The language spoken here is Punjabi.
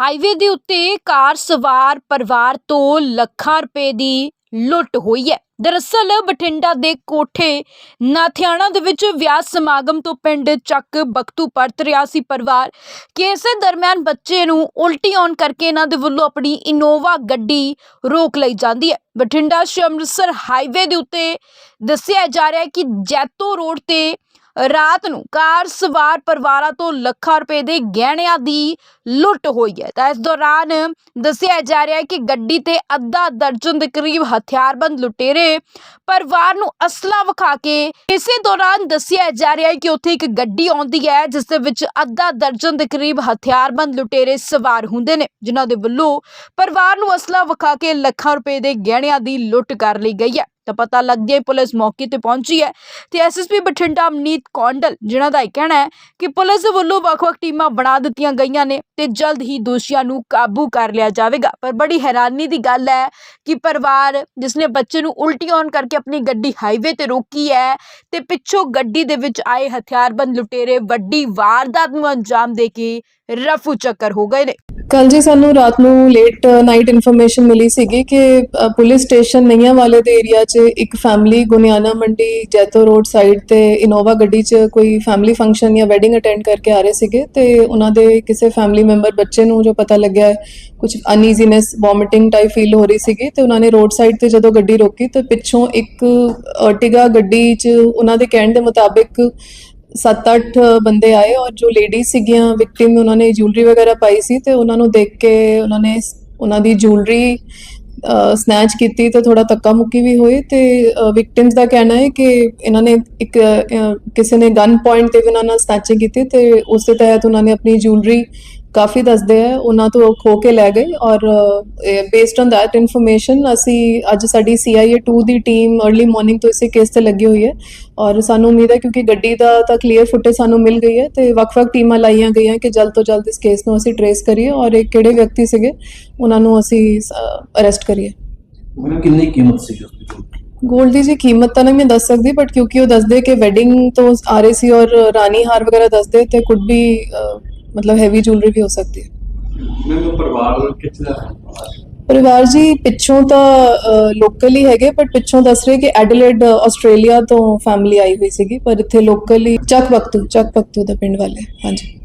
ਹਾਈਵੇ ਦੇ ਉੱਤੇ ਕਾਰ ਸਵਾਰ ਪਰਿਵਾਰ ਤੋਂ ਲੱਖਾਂ ਰੁਪਏ ਦੀ ਲੁੱਟ ਹੋਈ ਹੈ। ਦਰਅਸਲ ਬਠਿੰਡਾ ਦੇ ਕੋਠੇ ਨਾਥਿਆਣਾ ਦੇ ਵਿੱਚ ਵਿਆਹ ਸਮਾਗਮ ਤੋਂ ਪਿੰਡ ਚੱਕ ਬਖਤੂ ਪਰਤ ਰਿਹਾ ਸੀ ਪਰਿਵਾਰ। ਕਿ ਇਸੇ ਦਰਮਿਆਨ ਬੱਚੇ ਨੂੰ ਉਲਟੀ ਆਉਣ ਕਰਕੇ ਇਹਨਾਂ ਦੇ ਵੱਲੋਂ ਆਪਣੀ ਇਨੋਵਾ ਗੱਡੀ ਰੋਕ ਲਈ ਜਾਂਦੀ ਹੈ। ਬਠਿੰਡਾ ਸ਼੍ਰੀ ਅੰਮ੍ਰਿਤਸਰ ਹਾਈਵੇ ਦੇ ਉੱਤੇ ਦੱਸਿਆ ਜਾ ਰਿਹਾ ਹੈ ਕਿ ਜੈਤੋ ਰੋਡ ਤੇ ਰਾਤ ਨੂੰ ਕਾਰ ਸਵਾਰ ਪਰਿਵਾਰਾਂ ਤੋਂ ਲੱਖਾਂ ਰੁਪਏ ਦੇ ਗਹਿਣਿਆਂ ਦੀ ਲੁੱਟ ਹੋਈ ਹੈ। ਤਾਂ ਇਸ ਦੌਰਾਨ ਦੱਸਿਆ ਜਾ ਰਿਹਾ ਹੈ ਕਿ ਗੱਡੀ ਤੇ ਅੱਧਾ ਦਰਜਨ ਦੇ ਕਰੀਬ ਹਥਿਆਰਬੰਦ ਲੁਟੇਰੇ ਪਰਿਵਾਰ ਨੂੰ ਅਸਲਾ ਵਿਖਾ ਕੇ ਇਸੇ ਦੌਰਾਨ ਦੱਸਿਆ ਜਾ ਰਿਹਾ ਹੈ ਕਿ ਉੱਥੇ ਇੱਕ ਗੱਡੀ ਆਉਂਦੀ ਹੈ, ਜਿਸ ਦੇ ਵਿੱਚ ਅੱਧਾ ਦਰਜਨ ਦੇ ਕਰੀਬ ਹਥਿਆਰਬੰਦ ਲੁਟੇਰੇ ਸਵਾਰ ਹੁੰਦੇ ਨੇ, ਜਿਨ੍ਹਾਂ ਦੇ ਵੱਲੋਂ ਪਰਿਵਾਰ ਨੂੰ ਅਸਲਾ ਵਿਖਾ ਕੇ ਲੱਖਾਂ ਰੁਪਏ ਦੇ ਗਹਿਣਿਆਂ ਦੀ ਲੁੱਟ ਕਰ ਲਈ ਗਈ ਹੈ। ਤਾਂ ਪਤਾ ਲੱਗਦਿਆਂ ਹੀ ਪੁਲਿਸ ਮੌਕੇ ਤੇ ਪਹੁੰਚੀ ਹੈ ਤੇ ਐਸਐਸਪੀ ਬਠਿੰਡਾ ਅਮਨੀਤ ਕੌਂਡਲ, ਜਿਨ੍ਹਾਂ ਦਾ ਇਹ ਕਹਿਣਾ ਹੈ ਕਿ ਪੁਲਿਸ ਵੱਲੋਂ ਵੱਖ-ਵੱਖ ਟੀਮਾਂ ਬਣਾ ਦਿੱਤੀਆਂ ਗਈਆਂ ਨੇ ਤੇ ਜਲਦ ਹੀ ਦੋਸ਼ੀਆਂ ਨੂੰ ਕਾਬੂ ਕਰ ਲਿਆ ਜਾਵੇਗਾ। ਪਰ ਬੜੀ ਹੈਰਾਨੀ ਦੀ ਗੱਲ ਹੈ ਕਿ ਪਰਿਵਾਰ ਜਿਸਨੇ ਬੱਚੇ ਨੂੰ ਉਲਟੀ ਆਉਣ ਕਰਕੇ ਆਪਣੀ ਗੱਡੀ ਹਾਈਵੇ ਤੇ ਰੋਕੀ ਹੈ ਤੇ ਪਿੱਛੋਂ ਗੱਡੀ ਦੇ ਵਿੱਚ ਆਏ ਹਥਿਆਰਬੰਦ ਲੁਟੇਰੇ ਵੱਡੀ ਵਾਰਦਾਤ ਨੂੰ ਅੰਜਾਮ ਦੇ ਕੇ ਰਫੂ ਚੱਕਰ ਹੋ ਗਏ ਨੇ। ਕੱਲ ਜੀ ਸਾਨੂੰ ਰਾਤ ਨੂੰ ਲੇਟ ਨਾਈਟ ਇਨਫੋਰਮੇਸ਼ਨ ਮਿਲੀ ਸੀਗੀ ਕਿ ਅ, ਪੁਲਿਸ ਸਟੇਸ਼ਨ ਨਈਆਂ ਵਾਲੇ ਦੇ ਏਰੀਆ 'ਚ ਇੱਕ family Guniana Mandi Jaito road side ਤੇ ਇਨੋਵਾ ਗੱਡੀ 'ਚ ਕੋਈ ਫੈਮਿਲੀ ਫੰਕਸ਼ਨ ਜਾਂ ਵੈਡਿੰਗ ਅਟੈਂਡ ਕਰਕੇ ਆ ਰਹੇ ਸੀਗੇ ਤੇ ਉਹਨਾਂ ਦੇ ਕਿਸੇ ਫੈਮਿਲੀ ਮੈਂਬਰ ਬੱਚੇ ਨੂੰ ਜੋ ਪਤਾ ਲੱਗਿਆ ਕੁਝ ਅਨਈਜ਼ੀਨੈਸ ਵੋਮਿਟਿੰਗ ਟਾਈਪ ਫੀਲ ਹੋ ਰਹੀ ਸੀਗੀ ਤੇ ਉਹਨਾਂ ਨੇ ਰੋਡ ਸਾਈਡ ਤੇ ਜਦੋਂ ਗੱਡੀ ਰੋਕੀ ਤੇ ਪਿੱਛੋਂ ਇੱਕ ਅਰਟਿਗਾ ਗੱਡੀ 'ਚ ਉਹਨਾਂ ਦੇ ਕਹਿਣ ਦੇ ਮੁਤਾਬਿਕ 7-8 ਬੰਦੇ ਆਏ ਔਰ ਜੋ ਲੇਡੀਜ਼ ਸੀਗੀਆਂ ਵਿਕਟਿਮ ਉਹਨਾਂ ਨੇ ਜੁਐਲਰੀ ਵਗੈਰਾ ਪਾਈ ਸੀ ਤੇ ਉਹਨਾਂ ਨੂੰ ਦੇਖ ਕੇ ਉਹਨਾਂ ਨੇ ਉਹਨਾਂ ਦੀ ਜੁਐਲਰੀ ਸਨੈਚ ਕੀਤੀ ਤੇ ਥੋੜਾ ਧੱਕਾ ਮੁੱਕੀ ਵੀ ਹੋਈ ਤੇ ਵਿਕਟਿਮਸ ਦਾ ਕਹਿਣਾ ਹੈ ਕਿ ਇਹਨਾਂ ਨੇ ਇੱਕ ਕਿਸੇ ਨੇ ਗਨ ਪੁਆਇੰਟ ਤੇ ਵੀ ਉਹਨਾਂ ਨਾਲ ਸਨੈਚਿੰਗ ਕੀਤੀ ਤੇ ਉਸ ਦੇ ਤਹਿਤ ਉਹਨਾਂ ਨੇ ਆਪਣੀ ਜੁਐਲਰੀ ਕਾਫੀ ਦੱਸਦੇ ਆ ਉਹਨਾਂ ਤੋਂ ਖੋ ਕੇ ਲੈ ਗਏ ਔਰ ਬੇਸਡ ਔਨ ਦੈਟ ਇਨਫੋਰਮੇਸ਼ਨ ਅਸੀਂ ਅੱਜ ਸਾਡੀ CIA 2 ਦੀ ਟੀਮ अर्ਲੀ ਮਾਰਨਿੰਗ ਤੋਂ ਇਸੇ ਕੇਸ ਤੇ ਲੱਗੀ ਹੋਈ ਹੈ ਔਰ ਸਾਨੂੰ ਉਮੀਦ ਹੈ ਕਿਉਂਕਿ ਗੱਡੀ ਦਾ ਤਾਂ ਕਲੀਅਰ ਫੁਟੇਜ ਸਾਨੂੰ ਮਿਲ ਗਈ ਹੈ ਤੇ ਵੱਖ-ਵੱਖ ਟੀਮਾਂ ਲਾਈਆਂ ਗਈਆਂ ਕਿ ਜਲਦ ਤੋਂ ਜਲਦ ਇਸ ਕੇਸ ਨੂੰ ਅਸੀਂ ਟਰੇਸ ਕਰੀਏ ਔਰ ਇਹ ਕਿਹੜੇ ਵਿਅਕਤੀ ਸੀਗੇ ਉਹਨਾਂ ਨੂੰ ਅਸੀਂ ਅਰੈਸਟ ਕਰੀਏ। ਮੈਨੂੰ ਕਿੰਨੀ ਕੀਮਤ ਸੀ ਉਸ ਦੀ ਗੋਲਡ ਦੀ ਜੀ ਕੀਮਤ ਤਾਂ ਨਹੀਂ ਮੈਂ ਦੱਸ ਸਕਦੀ ਬਟ ਕਿਉਂਕਿ ਉਹ ਦੱਸਦੇ ਕਿ ਵੈਡਿੰਗ ਤੋਂ ਆ ਰਹੇ ਸੀ ਔਰ ਰਾਣੀ ਹਾਰ ਵਗੈਰਾ ਦੱਸਦੇ ਤੇ ਕੁਡ ਵੀ ਮਤਲਬ ਹੈਵੀ ਜੁਐਲਰੀ ਵੀ ਹੋ ਸਕਦੀ ਹੈ। ਮੈਨੂੰ ਪਰਿਵਾਰ ਕਿੱਥੇ ਦਾ? ਪਰਿਵਾਰ ਜੀ ਪਿੱਛੋਂ ਤਾਂ ਲੋਕਲ ਹੀ ਹੈਗੇ ਬਟ ਪਿੱਛੋਂ ਦੱਸ ਰਹੇ ਕਿ ਐਡਲੇਡ ਆਸਟ੍ਰੇਲੀਆ ਤੋਂ ਫੈਮਿਲੀ ਆਈ ਹੋਈ ਸੀਗੀ ਪਰ ਇੱਥੇ ਲੋਕਲ ਹੀ ਚੱਕ ਬਖਤੂ ਚੱਕ ਬਖਤੂ ਦਾ ਪਿੰਡ ਵਾਲੇ ਹਾਂਜੀ।